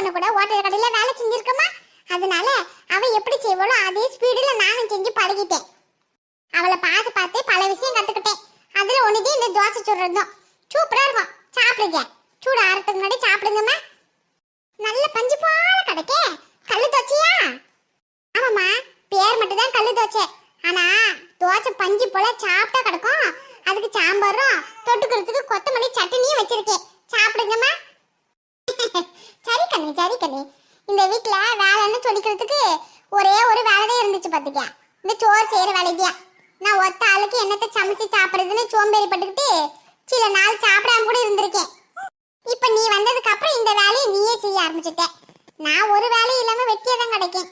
பொண்ணு கூட ஹோட்டல் கடையில வேலை செஞ்சிருக்கமா? அதனால அவ எப்படி செய்வாளோ அதே ஸ்பீடுல நானும் செஞ்சு பழகிட்டேன். அவளை பார்த்து பார்த்து பல விஷயம் கத்துக்கிட்டேன். அதுல ஒண்ணுதே இந்த தோசை சுடுறதும் சூப்பரா இருக்கும். சாப்பிடுங்க. சூடு ஆறதுக்கு முன்னாடி சாப்பிடுங்கம்மா. நல்ல பஞ்சு போல கிடைக்கே. கல்லு தோச்சையா ஆமாம்மா. பேர் மட்டும்தான் கல்லு தோச்சை ஆனா தோசை பஞ்சு போல சாப்பிட்டா கிடக்கும். அதுக்கு சாம்பாரும் தொட்டுக்கிறதுக்கு கொத்தமல்லி சட்னியும் வச்சிருக்கேன். சாப்பிடுங்கம்மா. சரி கண்ணு சரி கண்ணு இந்த வீட்ல வேலைன்னு சொல்லிக்கிறதுக்கு ஒரே ஒரு வேலை தான் இருந்துச்சு பாத்துக்க இந்த சோறு செய்யற வேலைக்கு நான் ஒத்த ஆளுக்கு என்னத்தை சமைச்சு சாப்பிடுறதுன்னு சோம்பேறி பட்டுக்கிட்டு சில நாள் சாப்பிடாம கூட இருந்திருக்கேன். இப்ப நீ வந்ததுக்கு அப்புறம் இந்த வேலையை நீயே செய்ய ஆரம்பிச்சிட்ட. நான் ஒரு வேலை இல்லாம வெட்டியே தான் கிடைக்கும்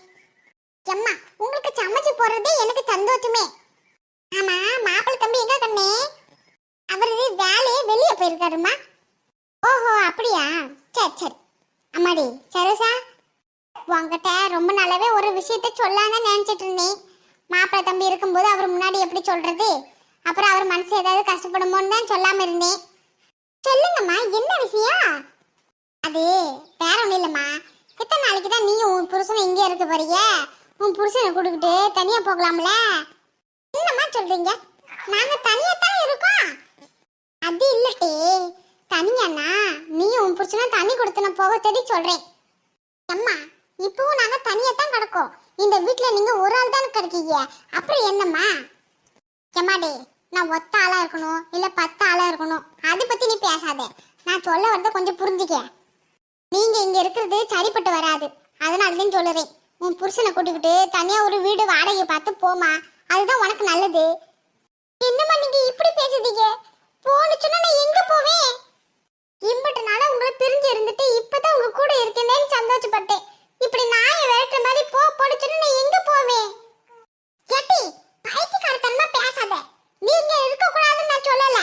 எம்மா உங்களுக்கு சமைச்சு போடுறதே எனக்கு சந்தோஷமே. ஆமா மாப்பிள்ள தம்பி எங்க கண்ணே அவரு வேலையே வெளியே போயிருக்காருமா ஓஹோ அப்படியா? சரி சரி. அம்மாடி சரோசா உங்ககிட்ட ரொம்ப நாளாவே ஒரு விஷயத்த சொல்லான்னு நினச்சிட்டு இருந்தேன். மாப்பிள்ளை தம்பி இருக்கும்போது அவர் முன்னாடி எப்படி சொல்றது? அப்புறம் அவர் மனசு ஏதாவது கஷ்டப்படுமோன்னு தான் சொல்லாம இருந்தேன். சொல்லுங்கம்மா என்ன விஷயம்? அது வேற ஒன்றும் இல்லம்மா. எத்தனை நாளைக்கு தான் நீயும் உன் புருஷன் இங்கே இருக்க போறிய உன் புருஷனை கொடுக்கிட்டு தனியா போகலாம்ல? என்னம்மா சொல்றீங்க? நாங்க தனியா தான் இருக்கோம். அது இல்லட்டே. தனியாண்ணா நீ உன் புருஷனும் தண்ணி கொடுத்தன போக தேடி சொல்றேன். அம்மா இப்பவும் நாங்க தனியா தான் கிடக்கோம். இந்த வீட்ல நீங்க ஒரு ஆள் தான் கிடைக்கீங்க. அப்புறம் என்னம்மா? எம்மாடி நான் ஒத்த ஆளா இருக்கணும் இல்ல பத்து ஆளா இருக்கணும்? அதை பத்தி நீ பேசாத. நான் சொல்ல வரத கொஞ்சம் புரிஞ்சுக்க. நீங்க இங்க இருக்கிறது சரிப்பட்டு வராது. அதனாலதான் சொல்லுறேன். உன் புருஷனை கூட்டிக்கிட்டு தனியா ஒரு வீடு வாடகை பார்த்து போமா அதுதான் உனக்கு நல்லது. என்னம்மா நீங்க இப்படி பேசுதீங்க போனுச்சுன்னா நான் எங்க போவேன்? இம்பட்டு நாளா உங்களை பிரிஞ்சு இருந்துட்டு இப்பதான் உங்க கூட இருக்கேன்னு சந்தோஷப்பட்டேன். இப்படி நாயை விரட்டுற மாதிரி போ போனுச்சுன்னா நான் எங்க போவேன்? கேட்டி பைத்தியக்காரத்தனமா பேசாத. நீங்க இருக்க கூடாதுன்னு நான் சொல்லல.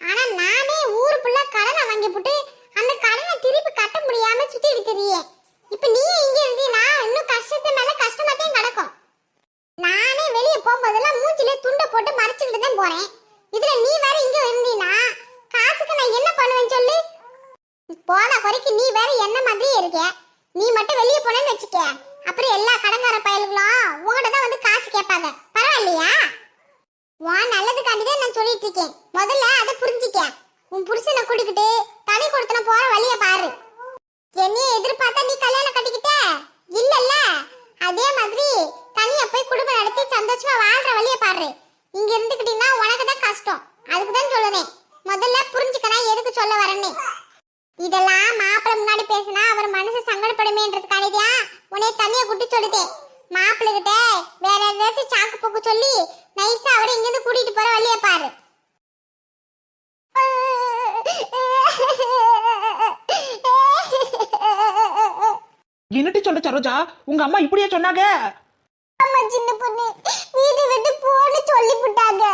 ஆனா நானே ஊரு ஃபுல்லா கடனை வாங்கி போட்டு அந்த கடனை திருப்பி கட்ட முடியாம சுத்திட்டு தெரிய இப்ப நீ இங்க இருந்தீனா இன்னும் கஷ்டத்து மேல கஷ்டமா தான் கிடக்கும் நானே வெளிய போகும்போதெல்லாம் மூஞ்சில துண்டை போட்டு மறைச்சுக்கிட்டு தான் போறேன் இதுல நீ வேற இங்க இருந்தீனா காசுக்கு நான் என்ன பண்ணுவேன் சொல்லு போன குறைக்கு நீ வேற என்ன மாதிரியே இருக்க நீ மட்டும் வெளிய போனேன்னு வச்சுக்க அப்புறம் எல்லா கடங்கார பயல்களும் உங்ககிட்ட தான் வந்து காசு கேட்பாங்க பரவாயில்லையா உன் நல்லதுக்காண்டி தான் நான் சொல்லிட்டு இருக்கேன் முதல்ல அதை புரிஞ்சிக்க. உன் புருஷனை கூட்டிக்கிட்டு தனி கொடுத்தன போற வழிய பாரு என்னைய எதிர்பார்த்தா நீ கல்யாணம் கட்டிக்கிட்ட இல்லல்ல அதே மாதிரி தனியா போய் குடும்பம் நடத்தி சந்தோஷமா வாழ்ற வழிய பாரு இங்க இருந்துக்கிட்டீங்கன்னா உனக்கு தான் கஷ்டம் அதுக்கு தான் சொல்லுறேன் முதல்ல புரிஞ்சுக்கனா எதுக்கு சொல்ல வரேன்னு இதெல்லாம் மாப்பிள்ளை முன்னாடி பேசினா அவர் மனசு சங்கடப்படுமேன்றதுக்கானதியா உன்னை தனியா கூட்டி சொல்லிட்டேன் மாப்பிள்ளை கிட்ட வேற ஏதாச்சும் சாக்கு போக்கு சொல்லி நைஸா அவரை இங்கிருந்து கூட்டிட்டு போற வழிய பாரு என்னட்டு சொல்ற சரோஜா? உங்க அம்மா இப்படியே சொன்னாங்க. அம்மா சின்ன பொண்ணு. வீடு விட்டு போன்னு சொல்லி விட்டாங்க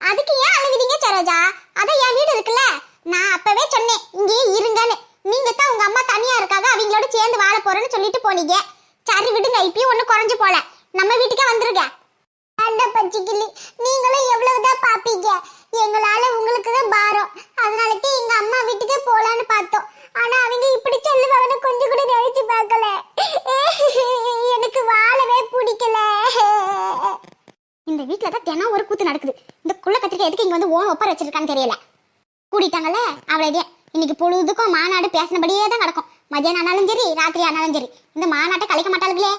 அதுக்கு ஏன் அழுகுறீங்க சரோஜா? அதான் என் வீடு இருக்குல்ல. நான் அப்பவே சொன்னேன் இங்கேயே இருங்கன்னு. நீங்க தான் உங்க அம்மா தனியா இருக்காங்க அவங்களோட சேர்ந்து வாழ போறேன்னு சொல்லிட்டு போனீங்க. சரி விடுங்க இப்பயும் ஒண்ணு குறைஞ்சு போல. நம்ம வீட்டுக்கே வந்துருங்க. அந்த பச்சைக்கிளி நீங்களும் எவ்வளவுதான் பாப்பீங்க. எங்களால உங்களுக்கு தான் பாரம். அதனாலக்கே எங்க அம்மா வீட்டுக்கே போலான்னு பார்த்தோம் ஆனா அவங்க இப்படி சொல்லுவாங்கன்னு கொஞ்சம் கூட நினைச்சு பார்க்கல எனக்கு வாழவே பிடிக்கல இந்த வீட்ல ஒரு கூத்து நடக்குது. இந்த குள்ள கத்திரிக்கை எதுக்கு இங்க வந்து ஓன் ஒப்பர வச்சிருக்கான்னு தெரியல. கூட்டிட்டாங்கல்ல அவளே இன்னைக்கு பொழுதுக்கும் மாநாடு பேசினபடியே தான் நடக்கும். மதியானம் ஆனாலும் சரி ராத்திரி ஆனாலும் சரி. இந்த மாநாட்டை கலைக்க மாட்டாளுங்களே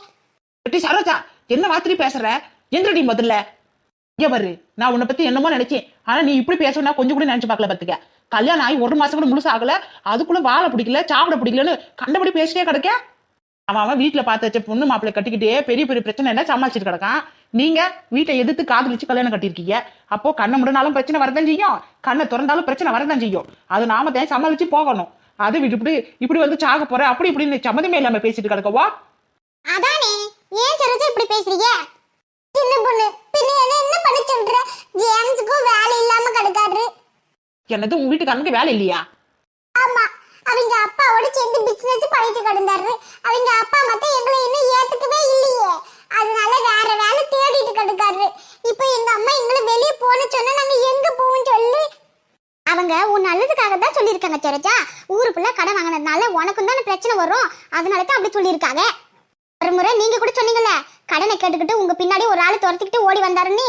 சரோஜா என்ன ராத்திரி பேசுற? எந்திரடி முதல்ல? இங்க பாரு நான் உன்னை பத்தி என்னமோ நினைச்சேன். ஆனா நீ இப்படி பேசணும்னா கொஞ்சம் கூட நினைச்சு பார்க்கல பாத்துக்க. கல்யாணம் ஆகி ஒரு மாசம் கூட முழுசு ஆகல. அதுக்குள்ள வாழ பிடிக்கல சாப்பிட பிடிக்கலன்னு கண்டபடி பேசிட்டே கிடக்க? அவன் அவன் வீட்டுல பார்த்து வச்ச பொண்ணு மாப்பிள்ளை கட்டிக்கிட்டே பெரிய பெரிய பிரச்சனை என்ன சமாளிச்சுட்டு கிடக்கான்? நீங்க வீட்டை எதிர்த்து காதலிச்சு கல்யாணம் கட்டியிருக்கீங்க. அப்போ கண்ணை முடனாலும் பிரச்சனை வரதான் செய்யும். கண்ணை திறந்தாலும் பிரச்சனை வரதான் செய்யும். அது நாம தான் சமாளிச்சு போகணும். அதை விட்டுவிட்டு இப்படி வந்து சாக போற அப்படி இப்படின்னு சம்மதமே இல்லாம பேசிட்டு கிடக்கவா? அதானே ஏன் சரோஜா இப்படி பேசுறீங்க? சின்ன பொண்ணு பின்ன என்ன என்ன பண்ண சொல்ற? ஜேம்ஸுக்கும் வேலை இல்லாம கிடக்காரு. என்னது உங்க வீட்டுக்காரனுக்கு வேலை இல்லையா? ஆமா அவங்க அப்பாவோட சேர்ந்து பிசினஸ் பண்ணிட்டு கிடந்தாரு. அவங்க அப்பா மட்டும் எங்களை இன்னும் ஏத்துக்கவே இல்லையே. அதனால வேற வேலை தேடிட்டு கிடக்காரு இப்போ எங்க அம்மா எங்களை வெளியே போன சொன்னா நாங்க எங்க போவோம் சொல்லு. சொல்லியிருக்காங்க சரோஜா. ஊருக்குள்ள கடன் வாங்கினதுனால உனக்கும் தானே பிரச்சனை வரும். அதனால தான் அப்படி சொல்லியிருக்காங்க. ஒரு முறை நீங்க கூட சொன்னீங்கல்ல கடனை கேட்டுக்கிட்டு உங்க பின்னாடி ஒரு ஆள் துரத்திக்கிட்டு ஓடி வந்தாருன்னு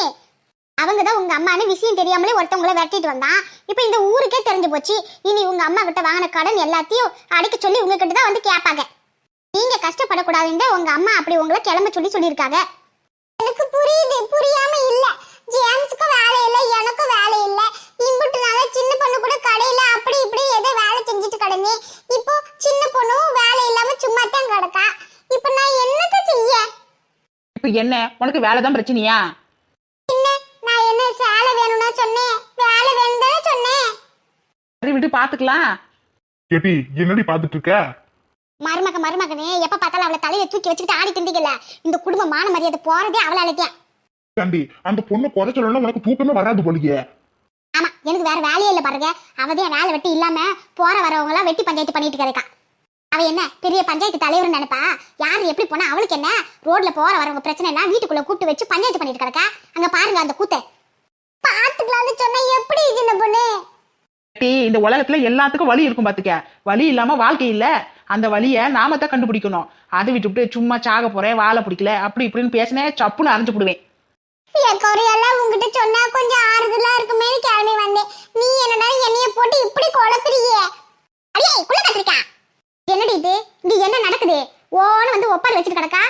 அவங்க தான் உங்க அம்மான்னு விஷயம் தெரியாமலே ஒருத்தவங்கள வெட்டிட்டு வந்தான். இப்போ இந்த ஊருக்கே தெரிஞ்சு போச்சு. இனி உங்க அம்மா கிட்ட வாங்கின கடன் எல்லாத்தையும் அடைக்க சொல்லி உங்ககிட்ட தான் வந்து கேட்பாங்க. நீங்க கஷ்டப்படக்கூடாதுங்க. உங்க அம்மா அப்படி உங்களை கிளம்ப சொல்லி சொல்லியிருக்காங்க. எனக்கு புரியுது புரியாம இல்ல. ஜேம்ஸுக்கும் வேலை இல்ல எனக்கும் வேலை இல்ல. இம்புட்டு நாளா சின்ன பொண்ணு கூட கடையில அப்படி இப்படி ஏதோ வேலை செஞ்சுட்டு கிடந்தேன். இப்போ சின்ன பொண்ணும் வேலை இல்லாம சும்மா தான் கிடக்கா. இப்போ நான் என்னத்த செய்ய? இப்ப என்ன? உனக்கு வேலை தான் பிரச்சனையா? என்ன? நான் என்ன சேலை வேணும்னா சொன்னேன். வேலை வேணும் தானே சொன்னேன். சரி விட்டு பாத்துக்கலாம். கேட்டி என்னடி பாத்துட்டு இருக்க? மருமக மருமகனே எப்ப பார்த்தாலும் அவளை தலையில தூக்கி வச்சுக்கிட்டு ஆடிட்டு இருந்தீங்கல்ல? இந்த குடும்ப மான மரியாதை போறதே அவளால தான் ஏண்டி அந்த பொண்ணு குறை சொல்லணும் உனக்கு தூக்கமே வராது போலியே. ஆமா எனக்கு வேற வேலையே இல்ல பாருங்க. அவதே வேலை வெட்டி இல்லாம போற வரவங்க எல்லாம் வெட்டி பஞ்சாயத்து பண்ணிட்டு கிடக்கா அவ என்ன பெரிய பஞ்சாயத்து தலைவர் நினைப்பா? யாரு எப்படி போனா அவளுக்கு என்ன? ரோட்ல போற வரவங்க பிரச்சனைனா வீட்டுக்குள்ள கூப்பிட்டு வச்சு பஞ்சாயத்து பண்ணிட்டு கிடக்கா அங்க பாருங்க அந்த கூத்தை. பாத்துக்கலாம்னு சொன்னா எப்படி சின்ன பொண்ணு? டேய், இந்த உலகத்துல எல்லாத்துக்கும் வழி இருக்கும் பாத்துக்க. வழி இல்லாம வாழ்க்கை இல்ல. அந்த வழிய நாம தான் கண்டுபிடிக்கணும். அதை விட்டுவிட்டு சும்மா சாக போறேன் வாழை பிடிக்கல அப்படி இப்படின்னு பேசினேன் சப்புன்னு அரைஞ்சு போடுவேன். என் குறையெல்லாம் உங்ககிட்ட சொன்னா கொஞ்சம் ஆறுதலா இருக்குமே கிளம்பி வந்தேன். நீ என்னடா என்னைய போட்டு இப்படி குழப்பிறியே? அடியே குள்ள கத்திரிக்கா. என்னடி இது? இங்க என்ன நடக்குது? ஓன வந்து ஒப்பாரி வச்சுட்டு கிடக்கா?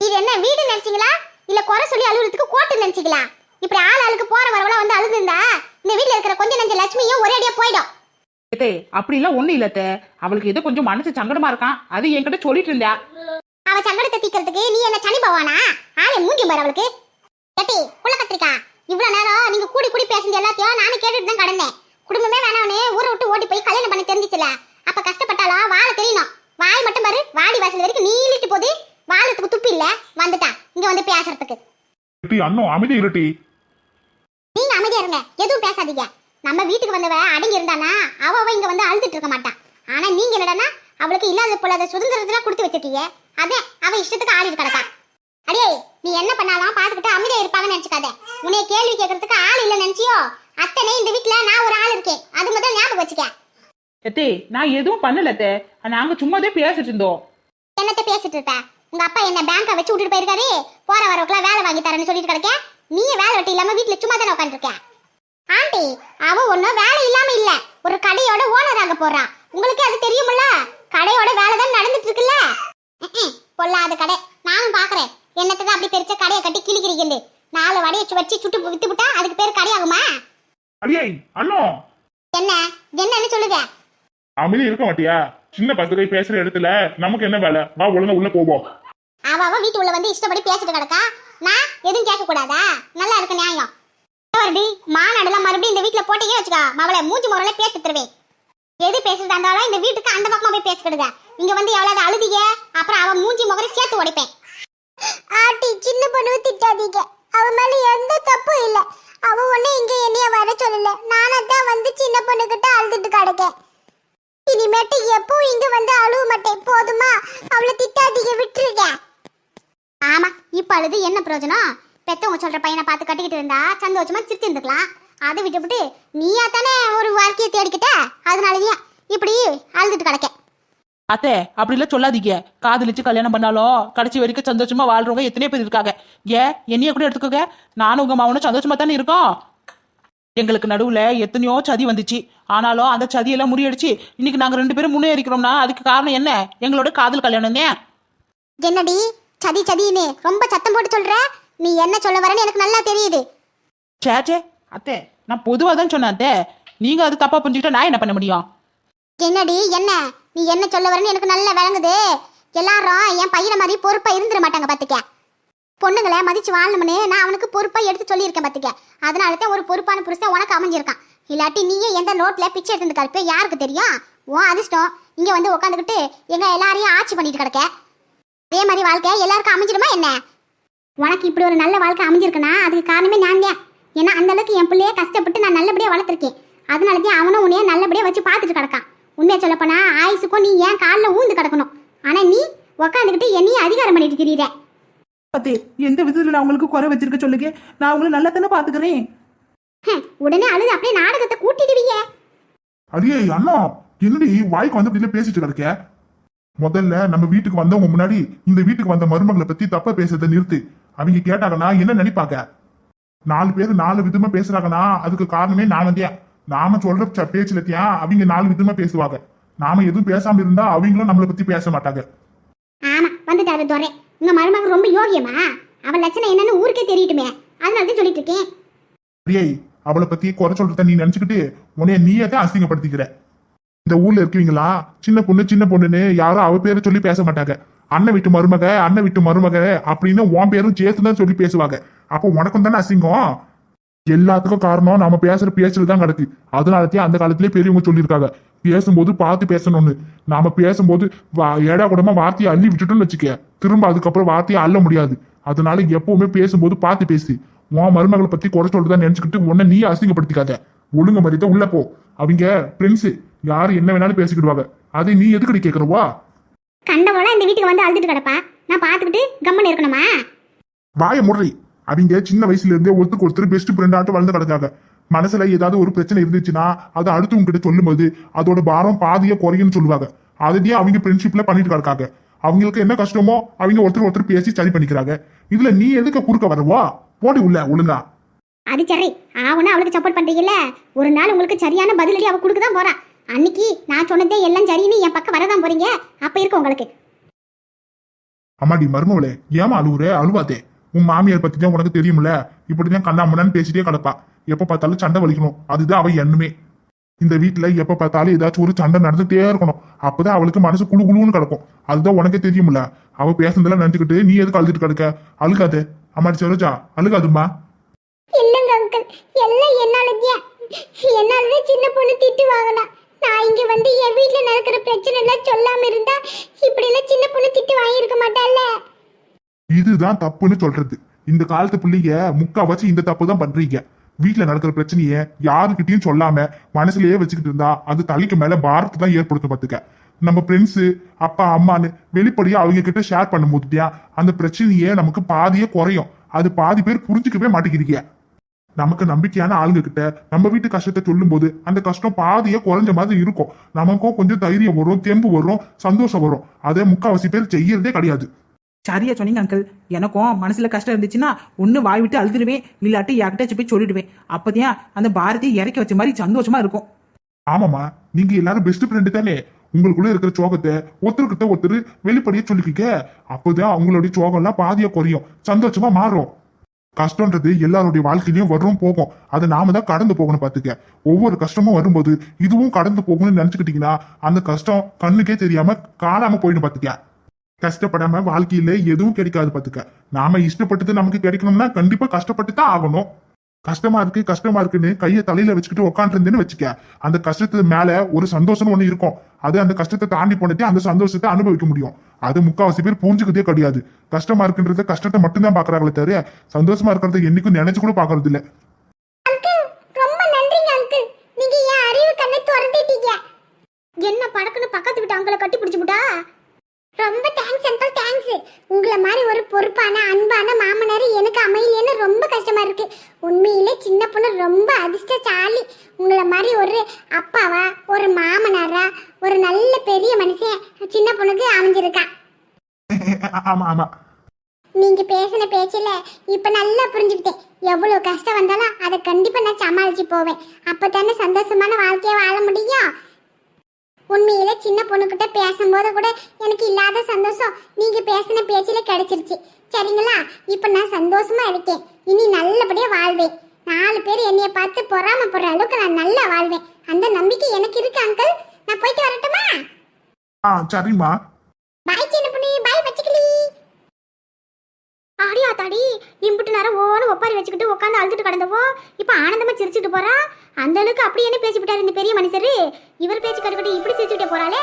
இது என்ன வீடு நினைச்சீங்களா? இல்ல குறை சொல்லி அழுகுறதுக்கு கோட்டு நினைச்சீங்களா? இப்படி ஆள் ஆளுக்கு போற வரவெல்லாம் வந்து அழுதுந்தா இந்த வீட்ல இருக்கிற கொஞ்ச நஞ்ச லட்சுமியும் ஒரே அடியா போயிடும். ஏத்தே அப்படிலாம் ஒண்ணு இல்லத்த அவளுக்கு ஏதோ கொஞ்சம் மனசு சங்கடமா இருக்கான். அது என்கிட்ட சொல்லிட்டு இருந்தா. அவ சங்கடத்தை தீக்கிறதுக்கு நீ என்ன சனி பவானா ஆளை மூஞ்சி பாரு அவளுக்கு. கட்டி குள்ள கத்திரிக்கா இவ்வளவு நேரம் நீங்க கூடி கூடி பேசுனது எல்லாத்தையும் நானும் கேட்டுட்டு தான் கடந்தேன். குடும்பமே வேணாம்னு ஊரை விட்டு ஓடி போய் கல்யாணம் பண்ண தெரிஞ்சிச்சுல. அப்ப கஷ்டப்பட்டாலும் வாழ தெரியணும். வாய் மட்டும் பாரு வாடி வாசல் வரைக்கும் நீளிட்டு போகுது வாழத்துக்கு துப்பி இல்ல. வந்துட்டா. இங்க வந்து பேசுறதுக்கு. அண்ணன் அமைதி இருட்டி நீங்க அமைதியா இருங்க. எதுவும் பேசாதீங்க. நம்ம வீட்டுக்கு வந்தவ அடங்கி இருந்தானா அவ அவ இங்க வந்து அழுதுட்டு இருக்க மாட்டான் ஆனா நீங்க என்னடனா அவளுக்கு இல்லாத பொல்லாத சுதந்திரத்துல கொடுத்து வச்சிருக்கீங்க. அதே அவ இஷ்டத்துக்கு ஆடிட்டு கிடக்கா அடே நீ என்ன பண்ணாலும் பாத்துக்கிட்டு அமைதியா இருப்பாங்கன்னு நினைச்சுக்காத. உன்னைய கேள்வி கேட்கறதுக்கு ஆள் இல்ல நினைச்சியோ? அத்தனை இந்த வீட்ல நான் ஒரு ஆள் இருக்கேன். அது முதல்ல ஞாபகம் வச்சுக்க. எத்தே நான் எதுவும் பண்ணலத்தே நாங்க சும்மாதே பேசிட்டு இருந்தோம். என்னத்த பேசிட்டு இருப்ப? உங்க அப்பா என்ன பேங்கா வச்சு விட்டுட்டு போயிருக்காரு? போற வரவுக்குலாம் வேலை வாங்கி தரேன்னு சொல்லிட்டு கிடக்க? நீ வேலை வெட்டி இல்லாம வீட்ல சும்மா தானே உட்காந்துருக்க ஆண்டி அவ ஒன்னும் வேலை இல்லாம இல்ல. ஒரு கடையோட ஓனராக போறா உங்களுக்கு அது தெரியுமில்ல? கடையோட வேலை தான் நடந்துட்டு இருக்குல்ல. பொல்லாத கடை. நானும் பாக்குறேன். என்னத்துக்கு அப்படி பெருச கடையை கட்டி கிளிக்கிறீங்க நாலு வடையை வச்சு சுட்டு வித்து விட்டா அதுக்கு பேர் கடையாகுமா அடியே அண்ணோ. என்ன? என்னன்னு சொல்லுங்க. அமைதி இருக்க மாட்டியா? சின்ன பத்திரிகை பேசுற இடத்துல நமக்கு என்ன வேலை? வா ஒழுங்கா உள்ள போவோம் அவ அவ வீட்டு உள்ள வந்து இஷ்டப்படி பேசிட்டு கிடக்கா. நான் எதுவும் கேட்க கூடாதா நல்லா இருக்கு நியாயம். வருடி? மாநாடுலாம் மறுபடியும் இந்த வீட்டுல போட்டீங்க வச்சுக்கா. மவளை மூஞ்சி முறையில பேசி தருவேன் எது பேசுறதா இருந்தாலும் இந்த வீட்டுக்கு அந்த பக்கமா போய் பேசிக்கிடுங்க. இங்க வந்து எவ்வளவு அழுதிக அப்புறம் அவன் மூஞ்சி முகரை சேர்த்து உடைப்பேன். ஆட்டி சின்ன பொண்ணு திட்டாதீங்க. அவ மேல எந்த தப்பும் இல்ல. அவ ஒண்ணு இங்க என்னைய வர சொல்லல. நானா தான் வந்து சின்ன பொண்ணு கிட்ட அழுதுட்டு கிடக்கேன். இனிமேட்டு எப்பவும் இங்க வந்து அழுவ மாட்டேன். போதுமா? அவளை திட்டாதீங்க விட்டுருக்கேன் ஆமா இப்ப அழுது என்ன பிரயோஜனம்? பெத்தவங்க சொல்ற பையனை பார்த்து கட்டிக்கிட்டு இருந்தா சந்தோஷமா சிரிச்சு இருந்துக்கலாம். அதை விட்டுவிட்டு நீயா தானே ஒரு வாழ்க்கையை தேடிக்கிட்ட? அதனாலயே இப்படி அழுதுட்டு கிடக்க. அத்தை அப்படிலாம் சொல்லாதீங்க. காதலிச்சு கல்யாணம் பண்ணாலும் கடைசி வரைக்கும் சந்தோஷமா வாழ்றவங்க எத்தனையோ பேர் இருக்காங்க? ஏன் என்னைய கூட எடுத்துக்கோங்க. நானும் உங்க மாவனும் சந்தோஷமா தானே இருக்கோம்? எங்களுக்கு நடுவுல எத்தனையோ சதி வந்துச்சு. ஆனாலும் அந்த சதியெல்லாம் முறியடிச்சு இன்னைக்கு நாங்க ரெண்டு பேரும் முன்னேறிக்கிறோம்னா அதுக்கு காரணம் என்ன? எங்களோட காதல் கல்யாணம் தான். என்னடி? சதி சதின்னு ரொம்ப சத்தம் போட்டு சொல்ற? நீ என்ன சொல்ல வரேன்னு எனக்கு நல்லா தெரியுது. சே சே அத்தை நான் பொதுவாக தான் சொன்னேன் அத்தை. நீங்க அது தப்பா புரிஞ்சுக்கிட்டா நான் என்ன பண்ண முடியும்? என்னடி என்ன? நீ என்ன சொல்ல வரேன்னு எனக்கு நல்லா விளங்குது. எல்லாரும் என் பையனை மாதிரி பொறுப்பா இருந்துட மாட்டாங்க பாத்துக்க. பொண்ணுங்களை மதிச்சு வாழணும்னு நான் அவனுக்கு பொறுப்பா எடுத்து சொல்லியிருக்கேன் பாத்துக்க. அதனால தான் ஒரு பொறுப்பான புருஷன் உனக்கு அமைஞ்சிருக்கான். இல்லாட்டி நீயே எந்த நோட்ல பிச்சை எடுத்து கருப்பே யாருக்கு தெரியும்? உன் அதிர்ஷ்டம். இங்க வந்து உட்காந்துக்கிட்டு எங்க எல்லாரையும் ஆட்சி பண்ணிட்டு கிடக்க. அதே மாதிரி வாழ்க்கை எல்லாருக்கும் அமைஞ்சிடுமா என்ன? உனக்கு இப்படி ஒரு நல்ல வாழ்க்கை அமைஞ்சிருக்குன்னா அதுக்கு காரணமே நான் தான் ஏன்னா அந்த அளவுக்கு என் பிள்ளைய கஷ்டப்பட்டு நான் நல்லபடியா வளர்த்துருக்கேன். அதனால தான் அவனும் உன்னைய நல்லபடியா வச்சு பார்த்துட்டு கிடக்கான். உண்மையை சொல்லப்போனா ஆயுசுக்கும் நீ ஏன் காலில் ஊந்து கிடக்கணும்? ஆனா நீ உக்காந்துக்கிட்டு என்னையும் அதிகாரம் பண்ணிட்டு திரியிற அத்தை எந்த விதத்துல நான் உங்களுக்கு குறை வச்சிருக்க சொல்லுங்க? நான் உங்களை நல்லா தானே பாத்துக்கிறேன் உடனே அழுது அப்படியே நாடகத்தை கூட்டிடுவீங்க. அடியே அண்ணா என்னடி வாய்க்கு வந்து அப்படியே பேசிட்டு கிடக்க? முதல்ல நம்ம வீட்டுக்கு வந்தவங்க முன்னாடி இந்த வீட்டுக்கு வந்த மருமகளை பத்தி தப்பா பேசுறதை நிறுத்து. அவங்க கேட்டாங்கன்னா என்ன நினைப்பாங்க? நாலு பேர் நாலு விதமா பேசுறாங்கன்னா அதுக்கு காரணமே நாம தான் நாம சொல்ற ச- பேச்சுல தான் அவங்க நாலு விதமா பேசுவாங்க. நாம எதுவும் பேசாம இருந்தா அவங்களும் நம்மளை பத்தி பேச மாட்டாங்க. ஆமா வந்துட்டாரு உங்க மருமக ரொம்ப யோகியமா அவன் லட்சணம் என்னன்னு ஊருக்கே தெரியட்டுமே. அதனால தான் சொல்லிட்டு இருக்கேன். அவளை பத்தி குறை சொல்றத நீ நினைச்சுக்கிட்டு உன்னைய நீயே தான் அசிங்கப்படுத்திக்கிற. இந்த ஊர்ல இருக்கீங்களா சின்ன பொண்ணு சின்ன பொண்ணுன்னு யாரும் அவ பேரை சொல்லி பேச மாட்டாங்க. அண்ணன் விட்டு மருமக அண்ணன் விட்டு மருமக அப்படின்னு உன் பேரும் சேர்த்து தான் சொல்லி பேசுவாங்க. அப்போ உனக்கும் தானே அசிங்கம்? எல்லாத்துக்கும் காரணம் நம்ம பேசுற பேச்சுல தான் கிடக்கு. அதனாலத்தையும் அந்த காலத்திலேயே பெரியவங்க சொல்லியிருக்காங்க. பேசும்போது பார்த்து பேசணும்னு. நாம பேசும்போது வா- ஏடா கூடமா வார்த்தையை அள்ளி விட்டுட்டோம்னு வச்சுக்க திரும்ப அதுக்கப்புறம் வார்த்தையை அள்ள முடியாது. அதனால எப்பவுமே பேசும்போது பார்த்து பேசு. உன் மருமகளை பத்தி குறை சொல்றதா நினைச்சுக்கிட்டு உன்னை நீ அசிங்கப்படுத்திக்காத. ஒழுங்க மாதிரி தான் உள்ள போ. அவங்க ஃப்ரெண்ட்ஸ் யாரு என்ன வேணாலும் பேசிக்கிடுவாங்க. அதை நீ எதுக்கடி கேக்குறவா கண்டவளா இந்த வீட்டுக்கு வந்து அழுதுட்டு கிடப்பா. நான் பார்த்துக்கிட்டு கம்மன் இருக்கணுமா? வாய முறை அவங்க சின்ன வயசுல இருந்தே ஒருத்தருக்கு ஒருத்தர் பெஸ்ட் ஃப்ரெண்டாட்டு வளர்ந்து கிடக்காங்க மனசுல ஏதாவது ஒரு பிரச்சனை இருந்துச்சுன்னா அதை அடுத்தவங்க கிட்ட சொல்லும்போது அதோட பாரம் பாதியா குறையும்னு சொல்லுவாங்க. அதையே அவங்க ஃப்ரெண்ட்ஷிப்ல பண்ணிட்டு கிடக்காங்க. அவங்களுக்கு என்ன கஷ்டமோ அவங்க ஒருத்தர் ஒருத்தர் பேசி சரி பண்ணிக்கிறாங்க. இதுல நீ எதுக்கு குறுக்க வரவா போடி உள்ள ஒழுங்கா. அது சரி. ஆவனா அவளுக்கு சப்போர்ட் பண்றீங்கல்ல? ஒரு நாள் உங்களுக்கு சரியான பதிலடி அவ கொடுக்க தான் போறா. அன்னைக்கு நான் சொன்னதே எல்லாம் சரின்னு என் பக்கம் வரதான் போறீங்க. அப்ப இருக்கு உங்களுக்கு. அம்மாடி மருமவளே ஏமா அழுவுற? அழுவாதே. உன் மாமியார் பத்தி தான் உனக்கு தெரியும்ல? இப்படிதான் கண்ணாமண்ணான்னு பேசிட்டே கிடப்பா. எப்ப பார்த்தாலும் சண்டை வலிக்கணும். அதுதான் அவ எண்ணுமே. இந்த வீட்டுல எப்ப பார்த்தாலும் ஏதாச்சும் ஒரு சண்டை நடந்துட்டே இருக்கணும். அப்பதான் அவளுக்கு மனசு குழு குழுன்னு கிடக்கும். அதுதான் உனக்கே தெரியும்ல? அவ பேசுனதெல்லாம் நினைச்சுக்கிட்டு நீ எதுக்கு அழுதுட்டு கிடக்க? அழுகாது. அம்மாடி சரோஜா அழுகாதும்மா. இல்லங்க எல்லாம் என்னாலதான் என்னாலதான் சின்ன பொண்ணு திட்டு வாங்கலாம் நான் இங்க வந்து என் வீட்டுல நடக்கிற பிரச்சனை எல்லாம் சொல்லாம இருந்தா இப்படி எல்லாம் சின்ன பொண்ணு திட்டு வாங்கியிருக்க மாட்டால இதுதான் தப்புன்னு சொல்றது. இந்த காலத்து பிள்ளைங்க முக்காவாசி இந்த தப்பு தான் பண்றீங்க. வீட்டுல நடக்கிற பிரச்சனைய யாருக்கிட்டையும் சொல்லாம மனசுலயே வச்சுக்கிட்டு இருந்தா அது தலைக்கு மேல பாரத்தை தான் ஏற்படுத்தும் பாத்துக்க. நம்ம ஃப்ரெண்ட்ஸ் அப்பா அம்மான்னு வெளிப்படையா அவங்க கிட்ட ஷேர் பண்ணும்போதுட்டியா அந்த பிரச்சனையே நமக்கு பாதியே குறையும். அது பாதி பேர் புரிஞ்சுக்கவே மாட்டேங்கிறீங்க. நமக்கு நம்பிக்கையான ஆளுங்க கிட்ட நம்ம வீட்டு கஷ்டத்தை சொல்லும்போது அந்த கஷ்டம் பாதியே குறைஞ்ச மாதிரி இருக்கும். நமக்கும் கொஞ்சம் தைரியம் வரும் தெம்பு வரும் சந்தோஷம் வரும். அதை முக்காவாசி பேர் செய்யறதே கிடையாது. சரியா சொன்னீங்க அங்கிள் எனக்கும் மனசுல கஷ்டம் இருந்துச்சுன்னா ஒண்ணு வாய் விட்டு அழுதுடுவேன் இல்லாட்டி யார்கிட்டச்சும் போய் சொல்லிடுவேன். அப்பதான் அந்த பாரதியை இறக்கி வச்ச மாதிரி சந்தோஷமா இருக்கும். ஆமாமா நீங்க எல்லாரும் பெஸ்ட் ஃப்ரெண்டு தானே. உங்களுக்குள்ள இருக்கிற சோகத்தை ஒருத்தர்கிட்ட ஒருத்தர் வெளிப்படையா சொல்லிக்கிக்க அப்போதான் அவங்களுடைய சோகம் எல்லாம் பாதியா குறையும். சந்தோஷமா மாறும். கஷ்டன்றது எல்லாருடைய வாழ்க்கையிலயும் வரும் போகும். அதை நாம தான் கடந்து போகணும் பாத்துக்க ஒவ்வொரு கஷ்டமும் வரும்போது இதுவும் கடந்து போகணும்னு நினைச்சுக்கிட்டீங்கன்னா அந்த கஷ்டம் கண்ணுக்கே தெரியாம காணாம போயிடும் பாத்துக்க கஷ்டப்படாம வாழ்க்கையில எதுவும் கிடைக்காது பாத்துக்க நாம இஷ்டப்பட்டது நமக்கு கிடைக்கணும்னா கண்டிப்பா கஷ்டப்பட்டு தான் ஆகணும். கஷ்டமா இருக்கு கஷ்டமா இருக்குன்னு கையை தலையில வச்சுக்கிட்டு உட்காந்துருந்தேன்னு வச்சுக்க. அந்த கஷ்டத்து மேல ஒரு சந்தோஷம் ஒண்ணு இருக்கும். அது அந்த கஷ்டத்தை தாண்டி போனதே அந்த சந்தோஷத்தை அனுபவிக்க முடியும். அது முக்காவாசி பேர் புரிஞ்சுக்கதே கிடையாது. கஷ்டமா இருக்குன்றத கஷ்டத்தை மட்டும்தான் பாக்குறாங்களே தவிர சந்தோஷமா இருக்கிறத என்னைக்கும் நினைச்சு கூட பாக்குறது இல்ல என்ன படக்குன்னு பக்கத்து விட்டு அவங்கள கட்டி பிடிச்சுட்டா ரொம்ப தேங்க்ஸ் அங்கிள் தேங்க்ஸ் உங்களை மாதிரி ஒரு பொறுப்பான அன்பான மாமனார் எனக்கு அமையலன்னு ரொம்ப கஷ்டமா இருக்கு. உண்மையிலே சின்ன பொண்ணு ரொம்ப அதிர்ஷ்டசாலி. உங்களை மாதிரி ஒரு அப்பாவா ஒரு மாமனாரா ஒரு நல்ல பெரிய மனுஷன் சின்ன பொண்ணுக்கு அமைஞ்சிருக்கா. ஆமா ஆமா. நீங்க பேசின பேச்சில் இப்ப நல்லா புரிஞ்சுக்கிட்டேன். எவ்வளவு கஷ்டம் வந்தாலும் அதை கண்டிப்பா நான் சமாளிச்சு போவேன். அப்பதானே சந்தோஷமான வாழ்க்கைய வாழ முடியும். உண்மையில சின்ன பொண்ணுகிட்ட பேசும்போது கூட எனக்கு இல்லாத சந்தோஷம் நீங்க பேசின பேச்சில கிடைச்சிருச்சு. சரிங்களா? இப்ப நான் சந்தோஷமா இருக்கேன். இனி நல்லபடியா வாழ்வேன். நாலு பேர் என்னைய பார்த்து பொறாமப்படுற அளவுக்கு நான் நல்லா வாழ்வேன். அந்த நம்பிக்கை எனக்கு இருக்கு அங்கிள் நான் போயிட்டு வரட்டுமா? ஆ சரிம்மா. பாய் சின்ன பொண்ணு. பாய் பச்சிக்கலி ஆடி ஆத்தாடி இம்புட்டு நேரம் ஓனும் ஒப்பாரி வச்சுக்கிட்டு உட்காந்து அழுதுட்டு கிடந்தவோ இப்போ ஆனந்தமா சிரிச்சுட்டு போறா? அந்த அளவுக்கு அப்படி என்ன பேசிவிட்டாரு இந்த பெரிய மனுஷரு. இவர் பேச்சு கட்டுக்கிட்டு இப்படி சிரிச்சுட்டே போறாளே?